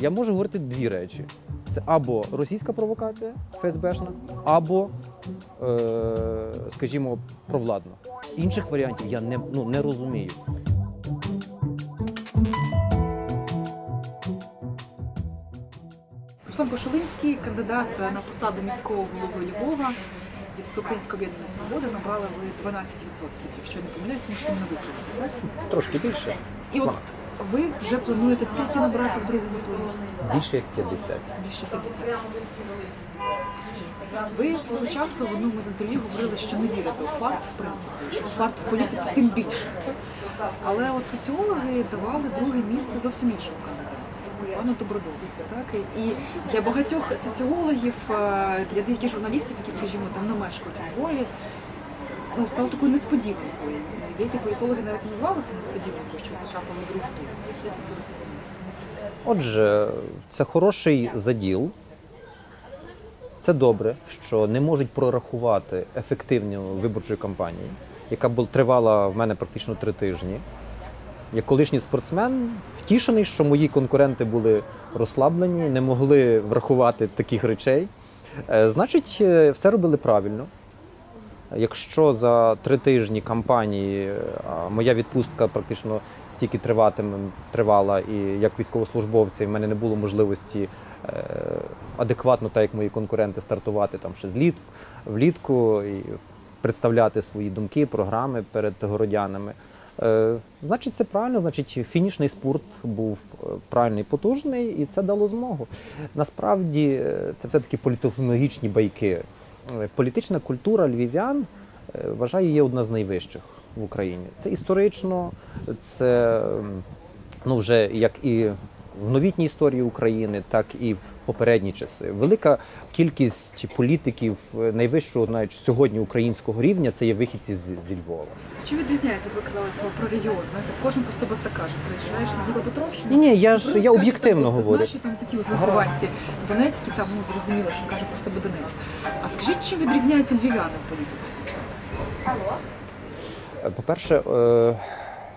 я можу говорити дві речі: це або російська провокація ФСБшна, або, е, скажімо, провладна. Інших варіантів я не, ну, не розумію. Руслан Кошулинський, кандидат на посаду міського голови Львова від Всеукраїнської об'єднаної свободи набрали ви 12%, якщо не помиляюсь, між тим на виборах. Трошки більше. І от ви вже плануєте скільки набрати в другому турі? Більше як 50. Більше 50. Ви свого часу в одному з інтерв'ю говорили, що не вірите у фарт, в принципі. У фарт в політиці тим більше. Але от соціологи давали друге місце зовсім іншому кандидату. Пану Добродолу. Так? І для багатьох соціологів, е, для деяких журналістів, які, скажімо, там не мешкають у Львові, ну, стало такою несподіванкою. Деякі політологи навіть назвали це несподіванкою, що потрапили в другу розцінюєте? Отже, це хороший заділ. Це добре, що не можуть прорахувати ефективну виборчу кампанію, яка була тривала в мене практично три тижні. Як колишній спортсмен втішений, що мої конкуренти були розслаблені, не могли врахувати таких речей. Е, Значить, е, все робили правильно. Якщо за три тижні кампанії е, моя відпустка практично стільки триватиме, тривала, і як військовослужбовця, і в мене не було можливості е, адекватно, так як мої конкуренти, стартувати там ще злітку, влітку і представляти свої думки, програми перед городянами. Е, Значить, це правильно, значить, фінішний спорт був правильний, потужний, і це дало змогу. Насправді, це все-таки політехнологічні байки. Е, Політична культура львів'ян, е, вважаю, є одна з найвищих в Україні. Це історично, це ну, вже як і в новітній історії України, так і в попередні часи. Велика кількість політиків е, найвищого навіть сьогодні українського рівня це є вихідці з- зі Львова. Чи відрізняється, от ви казали про, про регіон? Знаєте, кожен про себе так каже. Приїжджаєш на Дніпропетровщину. Ні, ні, я ж я об'єктивно говорю. Наші там такі от вихованці Донецькі, там ну зрозуміло, що каже про себе Донецьк. А скажіть, чим відрізняються львів'яни в політиці? Е, По-перше, е,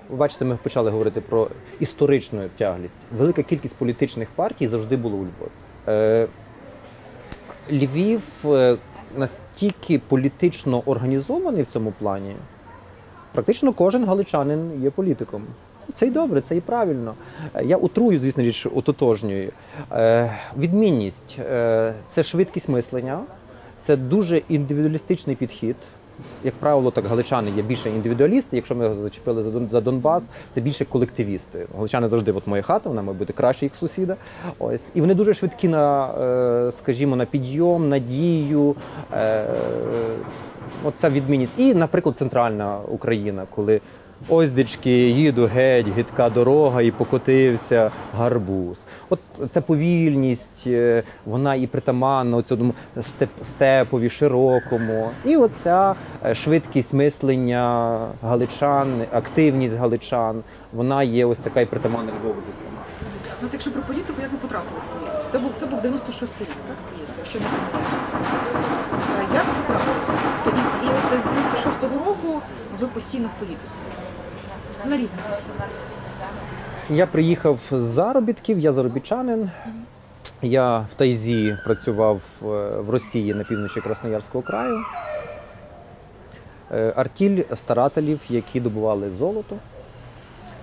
ви бачите, ми почали говорити про історичну тяглість. Велика кількість політичних партій завжди було у Львові. Е, Львів е, настільки політично організований в цьому плані. Практично кожен галичанин є політиком. Це й добре, це і правильно. Е, Я утрую, звісно, річ, ототожнюю. Відмінність це швидкість мислення, це дуже індивідуалістичний підхід. Як правило, так галичани є більше індивідуалісти. Якщо ми зачепили за за Донбас, це більше колективісти. Галичани завжди, от моя хата, вона має бути краще їх сусіда. Ось і вони дуже швидкі на, е, скажімо, на підйом, на дію. Е, Оця відмінність. І, наприклад, центральна Україна, коли оздечки, їду геть, гидка дорога, і покотився гарбуз. От ця повільність, е, вона і притаманна цьому степ, степові, широкому. І оця е, швидкість мислення галичан, активність галичан, вона є ось така і притаманна Львову, зокрема. Ну, якщо про політику, як ви потрапили в політику? Це був це був 96 рік, так здається, якщо не помиляюся. Як це трапилося? От з 96-го року ви постійно в політиці. Посадах. Я приїхав з заробітків, я заробітчанин. Я в Тайзі працював е, в Росії на півночі Красноярського краю. Е, Артіль старателів, які добували золото.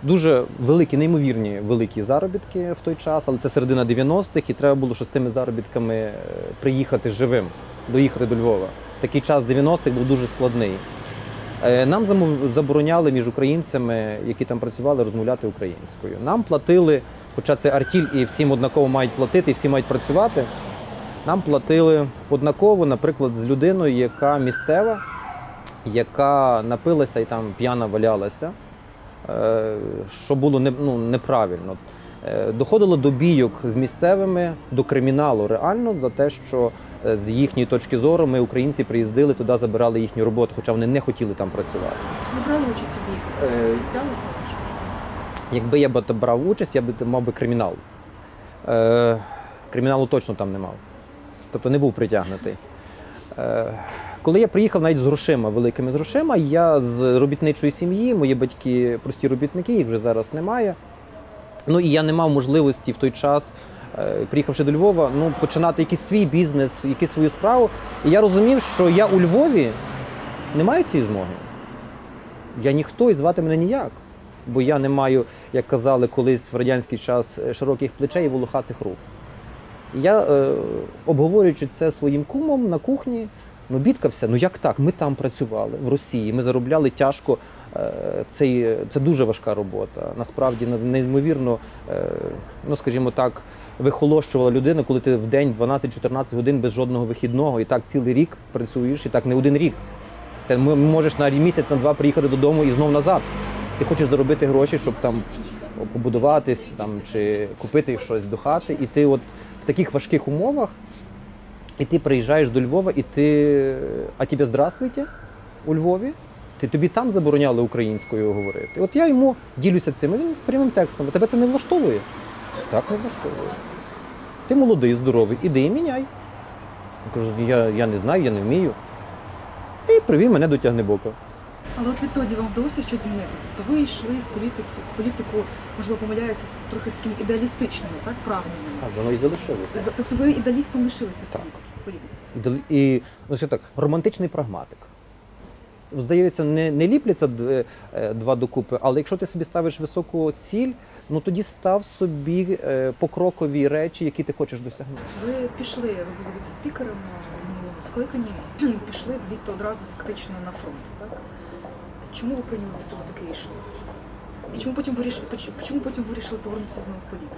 Дуже великі, неймовірні великі заробітки в той час, але це середина 90-х, і треба було що з тими заробітками е, приїхати живим, доїхати до Львова. Такий час 90-х був дуже складний. Е, Нам забороняли між українцями, які там працювали, розмовляти українською. Нам платили, хоча це артіль і всім однаково мають платити, і всі мають працювати. Нам платили однаково, наприклад, з людиною, яка місцева, яка напилася і там п'яна валялася, е, що було ну, неправильно. Е, Доходило до бійок з місцевими, до криміналу реально за те, що з їхньої точки зору ми, українці, приїздили туди, забирали їхню роботу, хоча вони не хотіли там працювати. Ви брали участь у бійках? Е, Якби я б брав участь, я б мав би кримінал. Е, криміналу точно там не мав. Тобто не був притягнутий. Е, коли я приїхав навіть з грошима, великими з грошима, я з робітничої сім'ї, мої батьки прості робітники, їх вже зараз немає. Ну і я не мав можливості в той час е, приїхавши до Львова, ну починати якийсь свій бізнес, якусь свою справу. І я розумів, що я у Львові не маю цієї змоги. Я ніхто і звати мене ніяк. Бо я не маю, як казали колись в радянський час, е, широких плечей і волохатих рук. Я, е, обговорюючи це своїм кумом на кухні, ну бідкався, ну як так? Ми там працювали в Росії, ми заробляли тяжко. Е, Це, це дуже важка робота. Насправді неймовірно, е, ну скажімо так, вихолощувала людина, коли ти в день 12-14 годин без жодного вихідного, і так цілий рік працюєш, і так не один рік. Ти можеш на місяць, на два приїхати додому і знов назад. Ти хочеш заробити гроші, щоб там побудуватись там, чи купити щось до хати, і ти от в таких важких умовах, і ти приїжджаєш до Львова, і ти. А тебе здравствуйте у Львові. Ти тобі там забороняли українською говорити. От я йому ділюся цим, він прямим текстом. Тебе це не влаштовує? Так не влаштовує. Ти молодий, здоровий, іди і міняй. Я кажу, я, я не знаю, я не вмію. І привів мене до тягнебока. Але от відтоді вам вдалося щось змінити. Тобто ви йшли в політику, в політику, можливо, помиляюся, трохи з такими ідеалістичними, так, прагненнями. А воно і залишилося. Тобто ви ідеалістом лишилися Так. в політиці. І ну, що так, романтичний прагматик. Здається, не, не ліпляться д- е, два докупи, але якщо ти собі ставиш високу ціль, ну тоді став собі е, покрокові речі, які ти хочеш досягнути. Ви пішли, ви були віце-спікером в минулому скликанні, пішли звідти одразу фактично на фронт, так? Чому ви прийняли для себе таке рішення? І чому потім вирішили, чому потім вирішили повернутися знову в політику?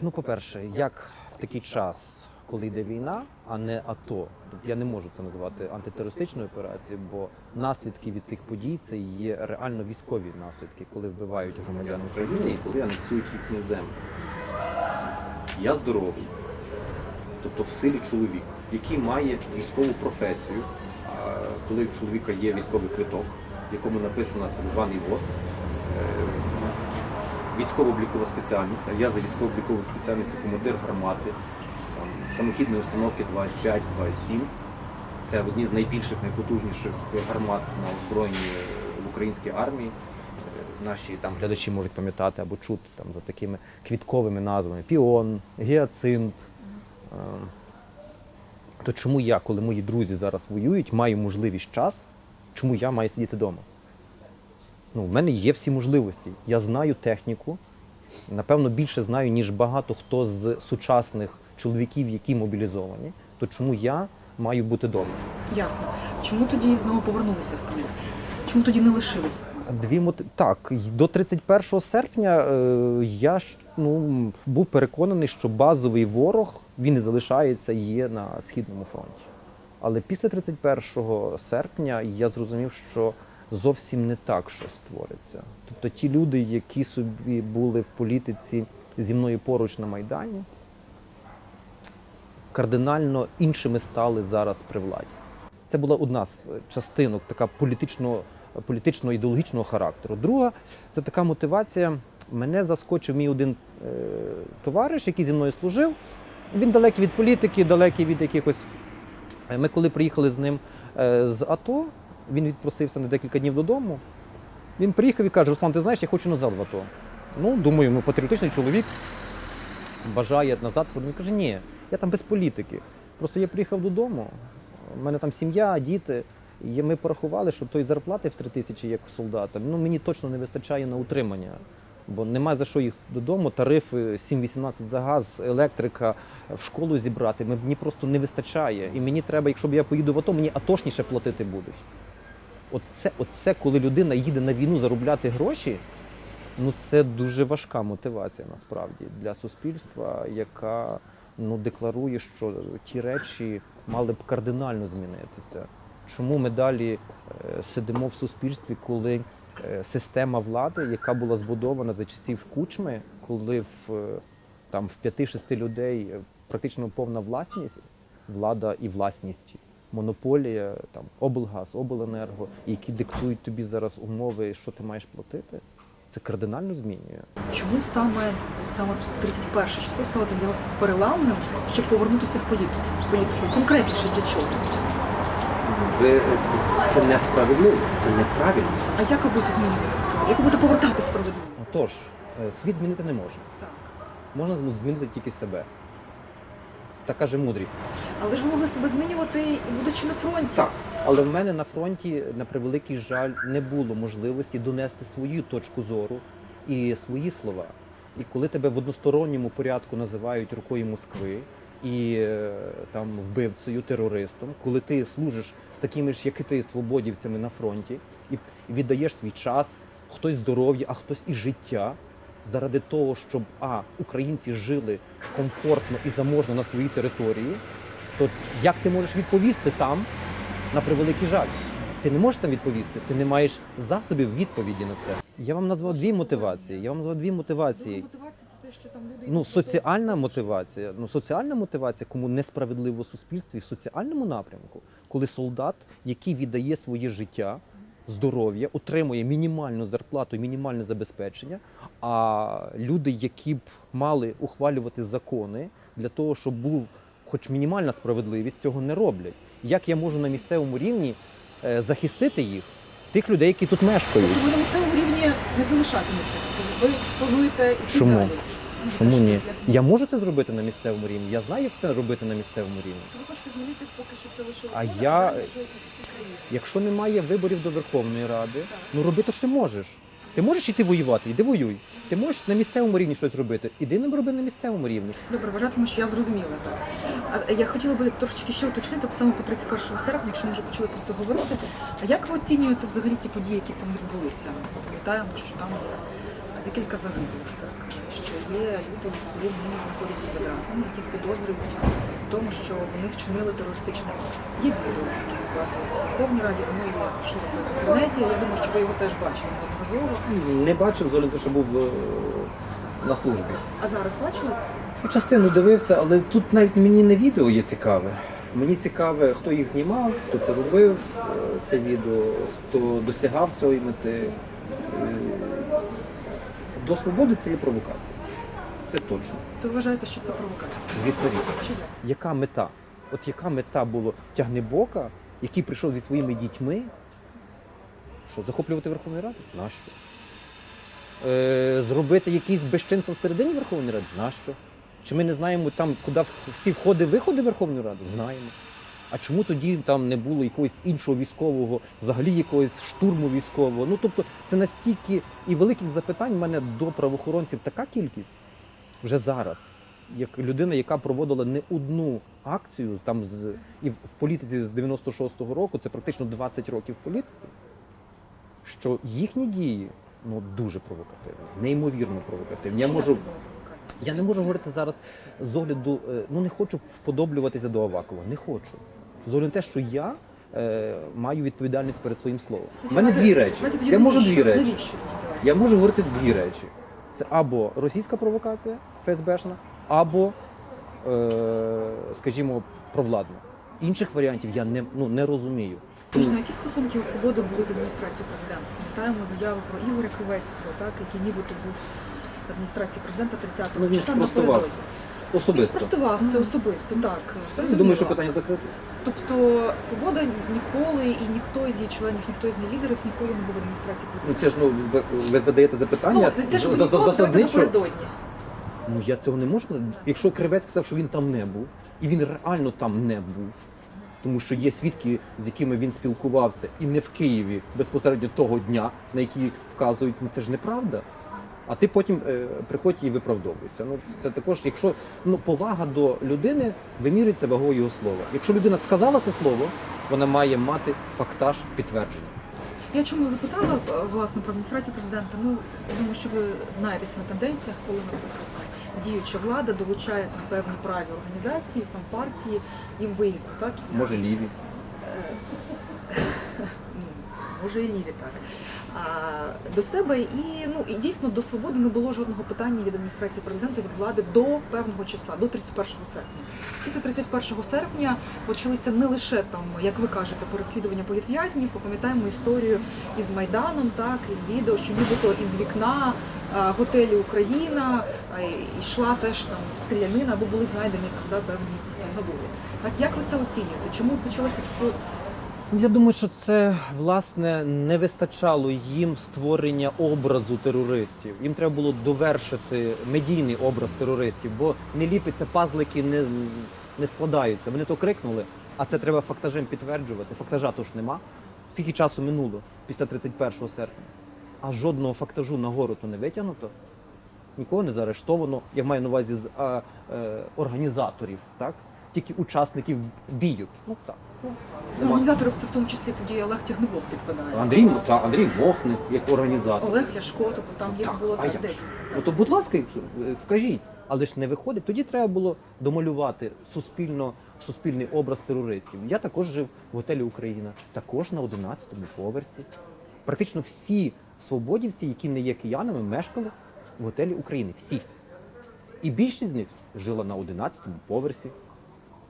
Ну, по-перше, як в такий час, коли йде війна, а не АТО, тобто я не можу це називати антитерористичною операцією, бо наслідки від цих подій це є реально військові наслідки, коли вбивають громадян України і коли анексують їхню землю. Я здоровий, тобто в силі чоловік, який має військову професію, коли в чоловіка є військовий квиток, в якому написано так званий ВОЗ, е, військово-облікова спеціальність, а я за військово-обліковою спеціальністю командир гармати, самохідної установки 25-27. Це одні з найбільших, найпотужніших гармат на озброєнні в українській армії. Е, Наші там глядачі можуть пам'ятати або чути там за такими квітковими назвами: Піон, Гіацинт. Е, То чому я, коли мої друзі зараз воюють, маю можливість час, чому я маю сидіти вдома? Ну, в мене є всі можливості. Я знаю техніку, напевно, більше знаю, ніж багато хто з сучасних чоловіків, які мобілізовані. То чому я маю бути вдома? Ясно. Чому тоді знову повернулися в політику? Чому тоді не лишилися? Дві моти... Так, до 31 серпня е, я ж ну, був переконаний, що базовий ворог він і залишається є на східному фронті. Але після 31 серпня я зрозумів, що зовсім не так щось твориться. Тобто ті люди, які собі були в політиці зі мною поруч на Майдані, кардинально іншими стали зараз при владі. Це була одна з частинок така політично, політично-ідеологічного характеру. Друга це така мотивація. Мене заскочив мій один е, товариш, який зі мною служив. Він далекий від політики, далекий від якихось. Е, Ми коли приїхали з ним е, з АТО, він відпросився на декілька днів додому. Він приїхав і каже: Руслан, ти знаєш, я хочу назад в АТО. Ну, думаю, ну, патріотичний чоловік бажає назад. Він каже, ні, я там без політики. Просто я приїхав додому, у мене там сім'я, діти. І ми порахували, що той зарплати в 3 тисячі, як у солдата, ну мені точно не вистачає на утримання. Бо немає за що їх додому, тарифи 7-18 за газ, електрика в школу зібрати. Мені просто не вистачає. І мені треба, якщо б я поїду в АТО, мені атошніше платити будуть. Оце, оце коли людина їде на війну заробляти гроші, ну це дуже важка мотивація насправді для суспільства, яка ну, декларує, що ті речі мали б кардинально змінитися. Чому ми далі е, сидимо в суспільстві, коли е, система влади, яка була збудована за часів кучми, коли в е, там в 5-6 людей практично повна власність, влада і власність, монополія, там облгаз, обленерго, які диктують тобі зараз умови, що ти маєш платити, це кардинально змінює. Чому саме саме 31 число стало для вас переламним, щоб повернутися в політику? Політику? Конкретніше для чого? Це несправедливо, це неправильно. А як ви будете змінювати справу? Як ви будете повертати справедливість? Отож, Е, Світ змінити не можна. Так. Можна змінити тільки себе. Така же мудрість. Але ж ви могли себе змінювати, будучи на фронті. Так. Але в мене на фронті, на превеликий жаль, не було можливості донести свою точку зору і свої слова. І коли тебе в односторонньому порядку називають рукою Москви і е, там вбивцею, терористом, коли ти служиш з такими ж, як і ти, свободівцями на фронті, і віддаєш свій час, хтось здоров'я, а хтось і життя, заради того, щоб а українці жили комфортно і заможно на своїй території, то як ти можеш відповісти там, на превеликий жаль? Ти не можеш там відповісти, ти не маєш засобів відповіді на це. Я вам назвав дві мотивації. Я вам назвав дві мотивації. Мотивація це те, що там люди. Ну, соціальна мотивація. Ну, соціальна мотивація, кому несправедливо в суспільстві, в соціальному напрямку, коли солдат, який віддає своє життя, здоров'я, отримує мінімальну зарплату, мінімальне забезпечення. А люди, які б мали ухвалювати закони для того, щоб був хоч мінімальна справедливість, цього не роблять. Як я можу на місцевому рівні е, захистити їх, тих людей, які тут мешкають? Ви на місцевому рівні не залишатиметься. Ви плануєте йти Чому? далі. Ну, Чому ні? Я можу це зробити на місцевому рівні. Я знаю, як це робити на місцевому рівні. Ви хочете змінити поки що це лише А Україна, я-. Якщо немає виборів до Верховної Ради, ну роби то, що можеш. Ти можеш іти воювати, іди воюй. Ти можеш на місцевому рівні щось робити. Іди не роби на місцевому рівні. Добре, вважатиму, що я зрозуміла так. А я хотіла би трошечки ще уточнити саме по 31 серпня, якщо ми вже почали про це говорити. А як ви оцінюєте взагалі ті події, які там відбулися? Ми пам'ятаємо, що там декілька загиблих, так що є люди, які нині знаходяться за ґратами, яких підозрюють в тому, що вони вчинили терористичний акт. Є відео, які показувалися в Верховній Раді, воно є широко в інтернеті. Я думаю, що ви його теж бачили неодноразово. Не бачив з огляду, що був е, на службі. А зараз бачили? Частину дивився, але тут навіть мені не відео є цікаве. Мені цікаве, хто їх знімав, хто це робив, е, це відео, хто досягав цієї мети. Е, До свободи це є провокація. Це точно. То вважаєте, що це провокація? Звісно, річ. Яка мета? От яка мета було тягнебока, який прийшов зі своїми дітьми? Що, захоплювати Верховну Раду? Нащо? Е, зробити якісь безчинства всередині Верховної Ради? Нащо? Чи ми не знаємо там, куди всі входи-виходи Верховної Ради? Знаємо. А чому тоді там не було якогось іншого військового, взагалі якогось штурму військового? Ну тобто це настільки і великих запитань в мене до правоохоронців така кількість вже зараз. Як людина, яка проводила не одну акцію там з і в політиці з 96-го року, це практично 20 років політиці, що їхні дії ну дуже провокативні, неймовірно провокативні. Я можу я не можу говорити зараз з огляду, е, ну не хочу вподоблюватися до Авакова, не хочу. З огляду на те, що я е, маю відповідальність перед своїм словом. У мене дві речі. Я можу дві речі. Я можу говорити дві речі: це або російська провокація ФСБшна, або, е, скажімо, провладна. Інших варіантів я не, ну, не розумію. Тож на які стосунки у свободи були з адміністрацією президента? Пам'ятаємо заяву про Ігоря Кривецького, так, який нібито був в адміністрації президента 30-го Ну, він спростував. Напередодні. Він Особисто. спростував це особисто, так. Я думаю, що питання закрите. Тобто свобода ніколи і ніхто з її членів, ніхто з її лідерів ніколи не був в адміністрації Ну президента. це ж ну ви, ви задаєте запитання Ну, те, що за, ви за, ніколи, давайте засадничо. напередодні. Ну я цього не можу. сказати. Якщо Кривець сказав, що він там не був, і він реально там не був, тому що є свідки, з якими він спілкувався, і не в Києві безпосередньо того дня, на який вказують, ну це ж неправда. А ти потім е, приходь і виправдовуєшся. Ну це також, якщо ну повага до людини вимірюється вагою його слова. Якщо людина сказала це слово, вона має мати фактаж підтвердження. Я чому запитала е, власне про адміністрацію президента? Ну думаю, що ви знаєтеся на тенденціях, коли наприклад діюча влада долучає там певні праві організації, там партії, їм вигідно, так Може ліві. Е, ну, може і ліві так. До себе і ну і дійсно до свободи не було жодного питання від адміністрації президента від влади до певного числа, до 31 серпня. Після 31 серпня почалися не лише там, як ви кажете, переслідування політв'язнів. Пам'ятаємо історію із майданом, так із відео, що нібито із вікна готелі Україна йшла теж там стрілянина, або були знайдені там да, певні якісь набої. Так як ви це оцінюєте? Чому Ну, Я думаю, що це власне не вистачало їм створення образу терористів. Їм треба було довершити медійний образ терористів, бо не ліпиться пазлики, не, не складаються. Вони то крикнули, а це треба фактажем підтверджувати. Фактажа то ж нема. Скільки часу минуло після 31 серпня? А жодного фактажу нагору то не витягнуто. Нікого не заарештовано. Я маю на увазі з а, е, організаторів, так? Тільки учасників бійок. Ну так. Ну, організаторів це в тому числі тоді Олег Тягнебок підпадає. Андрій, та, Андрій Вохник як організатор. Олег Ляшко, тобто там їх було а так як декілька. Ну то, будь ласка, е, вкажіть. Але ж не виходить. Тоді треба було домалювати суспільно, суспільний образ терористів. Я також жив в готелі Україна, також на 11-му поверсі. Практично всі свободівці, які не є киянами, мешкали в готелі України. Всі. І більшість з них жила на 11-му поверсі.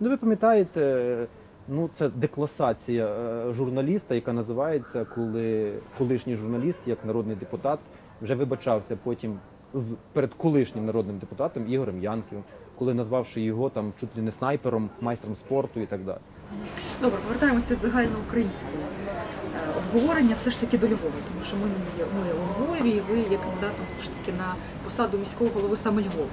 Ну, ви пам'ятаєте, ну це декласація е, журналіста, яка називається, коли колишній журналіст, як народний депутат, вже вибачався потім з перед колишнім народним депутатом Ігорем Янківим, коли назвавши його там чуть ли не снайпером, майстром спорту і так далі. Добре, повертаємося з загальноукраїнського е, обговорення все ж таки до Львова, тому що ми, ми у Львові, і ви є кандидатом все ж таки на посаду міського голови саме Львова.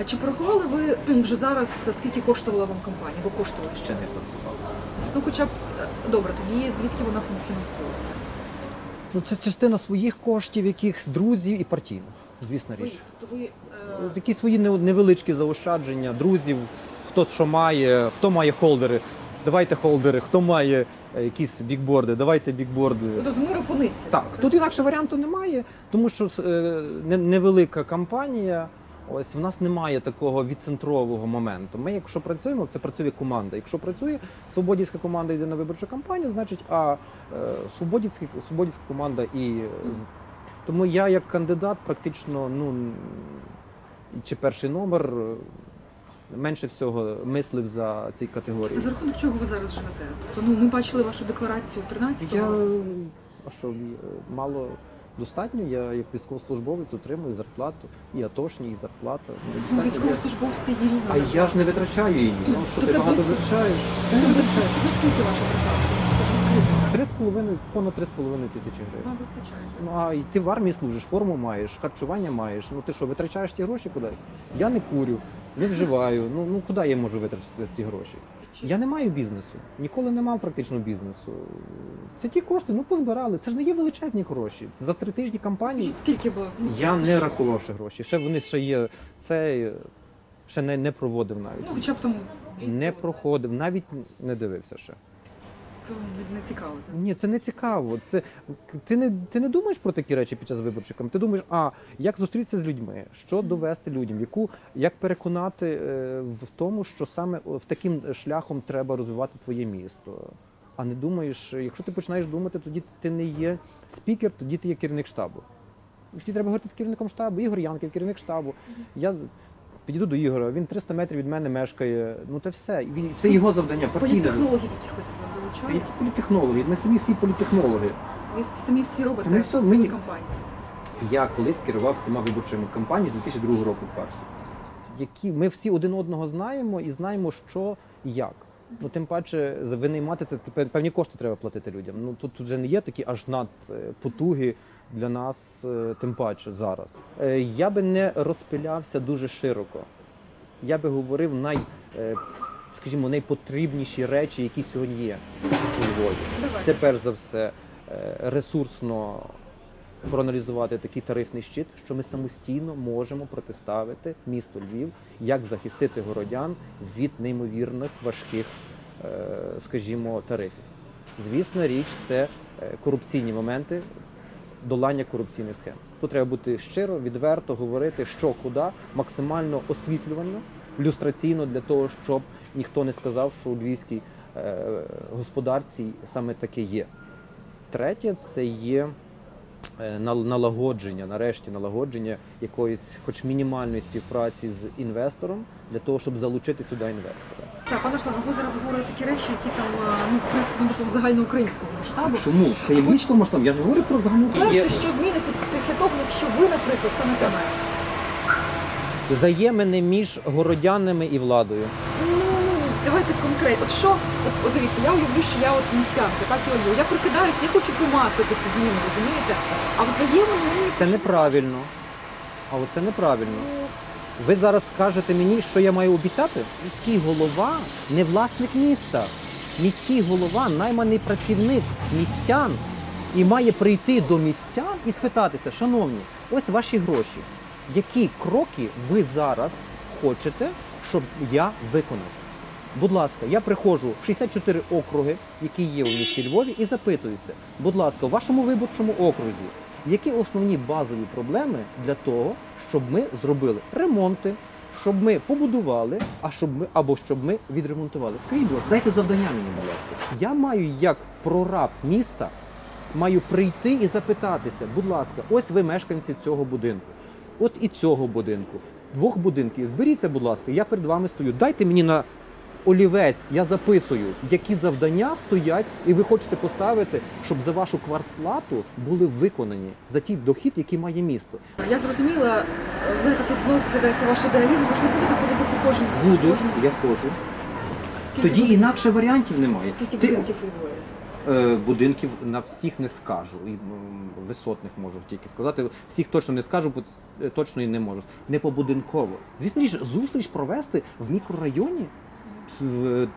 А чи порахували ви вже зараз, скільки коштувала вам кампанія? Бо коштувала ще? Не працював. Ну, хоча б е, добре, тоді звідки вона фін- фінансується? Ну це частина своїх коштів, якихось друзів і партійних, звісна Свої. річ. Тобто ви е, Такі свої невеличкі заощадження, друзів, хто що має, хто має холдери. Давайте холдери, хто має е, якісь бікборди, давайте бікборди. ну, з миру по. Так, тут інакше варіанту немає, тому що е, не- невелика кампанія. Ось в нас немає такого відцентрового моменту. Ми, якщо працюємо, це працює команда. Якщо працює свободівська команда йде на виборчу кампанію, значить, а е, свободівська, свободівська команда і е, тому я як кандидат практично ну чи перший номер е, менше всього мислив за ці категорії. За рахунок чого ви зараз живете? Тобто, ну ми бачили вашу декларацію 13-го. Я а що мало достатньо. Я як військовослужбовець отримую зарплату і атошні, і зарплата. Ну, Ну, військовослужбовці є різні. А я ж не витрачаю її. Ну що То ти багато близько. витрачаєш? Скільки ваша зарплата? Три з половиною, понад три з половиною тисячі гривень. Вам вистачає. Ну а і ти в армії служиш, форму маєш, харчування маєш. Ну ти що, витрачаєш ті гроші кудись? Я не курю, не вживаю. Ну ну куди я можу витратити ті гроші? Я не маю бізнесу, ніколи не мав практично бізнесу. Це ті кошти, ну позбирали. Це ж не є величезні гроші. Це за три тижні кампанії. Скажіть, скільки було? Ну, Я це не ж- рахував ще гроші. Ще вони ще є. Це ще не, не проводив Ну, навіть. хоча б там Не проходив, навіть не дивився ще. Не, не цікаво. так? Ні, це не цікаво. Це ти не ти не думаєш про такі речі під час виборчих кампаній. Ти думаєш, а як зустрітися з людьми, що довести людям, яку як переконати е, в тому, що саме в таким шляхом треба розвивати твоє місто. А не думаєш, якщо ти починаєш думати, тоді ти не є спікер, тоді ти є керівник штабу. Тоді треба говорити з керівником штабу, Ігор Янків, керівник штабу. Я підійду до Ігора, він 300 метрів від мене мешкає. Ну це все. Він- Це його завдання, партійне. Політтехнологів якихось Та залучають. які політтехнологи? Ми самі всі політтехнологи. Ви самі всі робите Ми все, ми- кампанії. Я колись керував всіма виборчими кампаніями 2002 року в партії. Які ми всі один одного знаємо і знаємо, що і як. Ну тим паче винаймати це певні кошти треба платити людям. Ну тут, тут вже не є такі аж над потуги для нас, е, тим паче зараз. Е, Я би не розпилявся дуже широко. Я би говорив най, е, скажімо, найпотрібніші речі, які сьогодні є у Львові. Це перш за все ресурсно проаналізувати такий тарифний щит, що ми самостійно можемо протиставити місто Львів, як захистити городян від неймовірних важких, скажімо, тарифів. Звісно, річ це корупційні моменти, долання корупційних схем. Тут треба бути щиро, відверто говорити, що куди, максимально освітлювально, люстраційно для того, щоб ніхто не сказав, що у львівській е, господарці саме таке є. Третє це є налагодження, нарешті налагодження якоїсь, хоч мінімальної співпраці з інвестором для того, щоб залучити сюди інвестора. Так, пане Руслан, ви зараз говорите такі речі, які там ну, в принципі такого загальноукраїнського масштабу. Чому? Це є військовий масштаб. Я ж говорю про загальну Перше, що зміниться після того, якщо ви, наприклад, станете мером. взаємини між городянами і владою. Ну, давайте конкретно. От що, от, от дивіться, я уявлю, що я от містянка, так і уявлю. Я прокидаюся, я хочу помацати ці зміни, розумієте? А взаємно мені Це неправильно. А оце неправильно. Ви зараз скажете мені, що я маю обіцяти? Міський голова не власник міста. Міський голова найманий працівник містян і має прийти до містян і спитатися, шановні, ось ваші гроші. Які кроки ви зараз хочете, щоб я виконав? Будь ласка, я приходжу в 64 округи, які є у місті Львові, і запитуюся, будь ласка, у вашому виборчому окрузі, які основні базові проблеми для того, щоб ми зробили ремонти, щоб ми побудували, а щоб ми або щоб ми відремонтували. Скажіть, ласка, дайте завдання мені, будь ласка. Я маю як прораб міста маю прийти і запитатися, будь ласка, ось ви мешканці цього будинку, от і цього будинку, двох будинків. Зберіться, будь ласка, я перед вами стою. Дайте мені на олівець, я записую, які завдання стоять, і ви хочете поставити, щоб за вашу квартплату були виконані за ті дохід, який має місто. Я зрозуміла, знаєте, тут знову вкидається ваш ідеалізм, ви ж не будете ходити по кожній. Буду, кожній- я ходжу. Скільки Тоді будинків? інакше варіантів немає. Скільки Ти- будинків Львові? Е, будинків на всіх не скажу. І висотних можу тільки сказати. Всіх точно не скажу, бо точно і не можу. Не побудинково. Звісно ж, зустріч провести в мікрорайоні.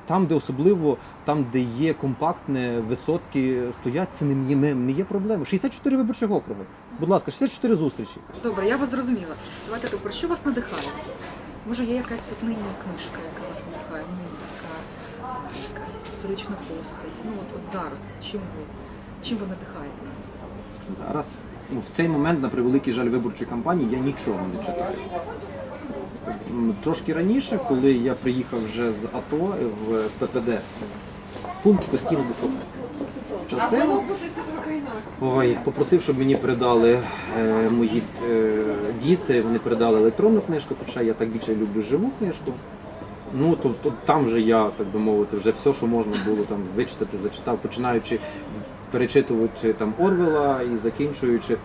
Там, де особливо там, де є компактне, висотки стоять, це не, є- не, не є проблеми. 64 виборчих округи. Будь ласка, 64 зустрічі. Добре, я вас зрозуміла. Давайте так, про що вас надихає? Може, є якась от нині книжка, яка вас надихає, музика, якась історична постать. Ну от, от зараз, чим ви, чим ви надихаєтесь? Зараз ну, в цей момент, на превеликий жаль виборчої кампанії, я нічого не читаю. Трошки раніше, коли я приїхав вже з АТО в ППД, в пункт постійної дислокації. Частину Ой, попросив, щоб мені передали е, мої е, діти, вони передали електронну книжку, хоча я так більше люблю живу книжку. Ну, то, то там же я, так би мовити, вже все, що можна було там вичитати, зачитав, починаючи перечитувати там Орвела і закінчуючи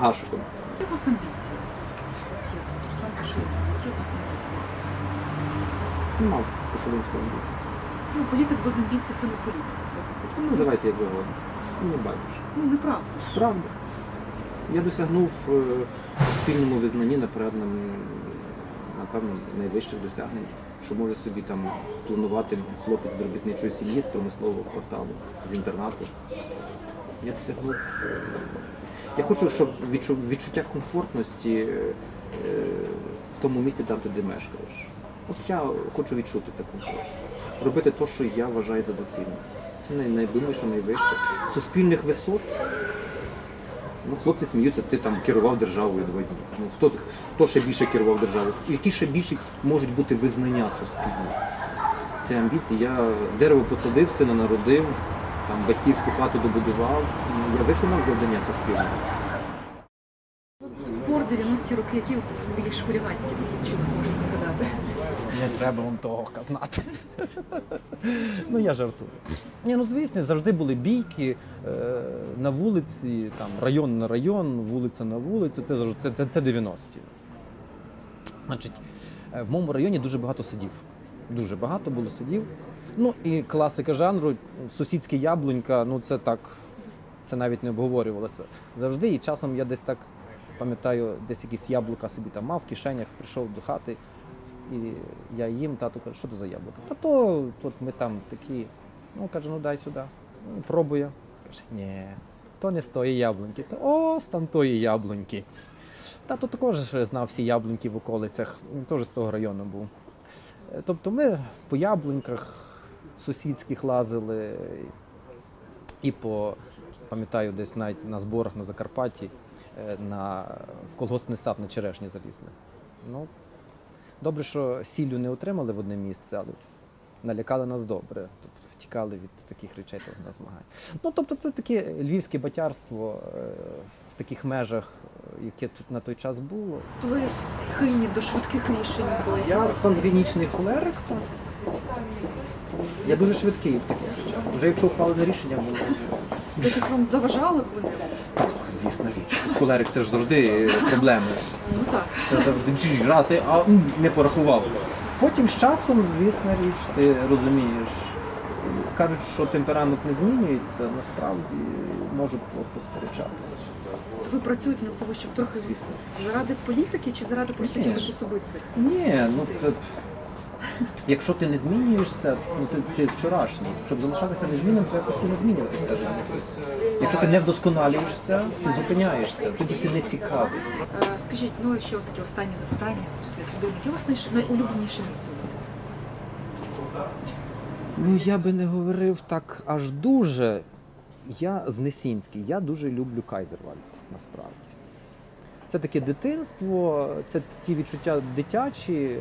Гашуком. Які у вас амбіції? Ті, Руслан Кошулинський, які у вас амбіції? Мав Кошулинської амбіції. Ну, політик без амбіцій це не політик. Це, це Ну, Називайте як завгодно. Не байдуже. ну, неправда. ж. Правда. Я досягнув е, в суспільному визнанні, напевно, напевно, найвищих досягнень, що може собі там планувати хлопець з робітничої сім'ї, з промислового кварталу, з інтернату. Я досягнув. е, Я хочу, щоб відчу- відчуття комфортності е, в тому місці, там, де ти мешкаєш. От я хочу відчути це комфорт. Робити те, що я вважаю за доцільне. Це най- найдумаю, найвище. Суспільних висот Ну, хлопці сміються, ти там керував державою два дні. Ну, хто, хто ще більше керував державою? Які ще більше можуть бути визнання суспільне? Це амбіції. Я дерево посадив, сина народив, там батьківську хату добудував. Я виконав завдання суспільне. Спорт 90-ті роки, які от більш хуліганські такі вчинок можна згадати? Не треба вам того знати. ну я жартую. Ні, ну звісно, завжди були бійки е, на вулиці, там район на район, вулиця на вулицю. Це завжди це, це 90-ті. Значить, е, в моєму районі дуже багато сидів. Дуже багато було сидів. Ну і класика жанру, сусідське яблунька, ну це так, це навіть не обговорювалося. Завжди і часом я десь так пам'ятаю, десь якісь яблука собі там мав в кишенях, прийшов до хати. І я їм, тато каже, що то за яблука? Та то тут ми там такі. Ну, каже, ну дай сюди. Ну, Пробує. Каже, ні, то не з тої яблуньки, то ось там тої яблуньки. Тато також знав всі яблуньки в околицях, він теж з того району був. Е, Тобто ми по яблуньках сусідських лазили і по, пам'ятаю, десь навіть на зборах на Закарпатті, е, на, в колгоспний сад на черешні залізли. Ну, Добре, що сіллю не отримали в одне місце, але налякали нас добре. Тобто втікали від таких речей того на змагань. Ну, тобто, це таке львівське батярство е, в таких межах, е, яке тут на той час було. То ви схильні до швидких рішень, до Я сангвінічний холерик, то я дуже швидкий в таких речах. Вже якщо ухвалене рішення, воно це якось вам заважало коли? так, звісно річ. Холерик це ж завжди проблеми. Ну так. Це завжди джі, раз, а м, не порахував. Потім з часом, звісно річ, ти розумієш. Кажуть, що темперамент не змінюється, насправді можуть посперечатися. Ви працюєте над собою, щоб трохи Звісно. заради політики чи заради просто Ні. якихось особистих? Ні, ну це, якщо ти не змінюєшся, ну ти, ти вчорашній. Щоб залишатися незмінним, треба постійно змінюватися. скажімо. Якщо ти не вдосконалюєшся, ти зупиняєшся, тоді ти не цікавий. Е, Скажіть, ну і ще ось таке останнє запитання. Яке у вас найулюбленіше місце? Ну я би не говорив так аж дуже. Я з Несінський, я дуже люблю Кайзервальд, насправді. Це таке дитинство, це ті відчуття дитячі.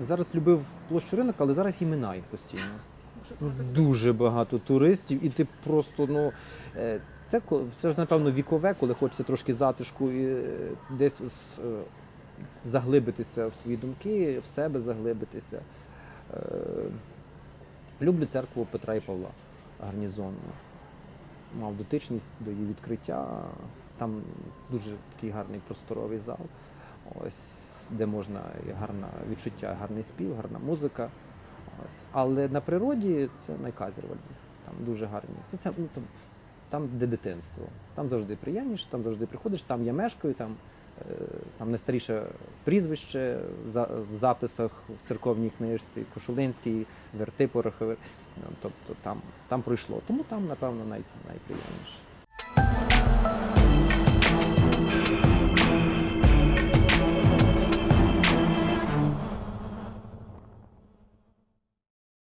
Зараз любив площу ринок, але зараз її минає постійно. Дуже багато туристів, і ти просто, ну е, це це ж напевно вікове, коли хочеться трошки затишку і е, десь е, заглибитися в свої думки, в себе заглибитися. Люблю церкву Петра і Павла гарнізонну. Мав дотичність до її відкриття. Там дуже такий гарний просторовий зал, ось, де можна гарне відчуття, гарний спів, гарна музика. Ось. Але на природі це найказервальні. Там дуже гарні. Ну, Це, ну, там, там, де дитинство. Там завжди приємніше, там завжди приходиш, там я мешкаю, там, е, там найстаріше прізвище в за- в записах в церковній книжці, Кошулинський, Верти Пороховик. Ну, Тобто там, там пройшло. Тому там, напевно, най, найприємніше.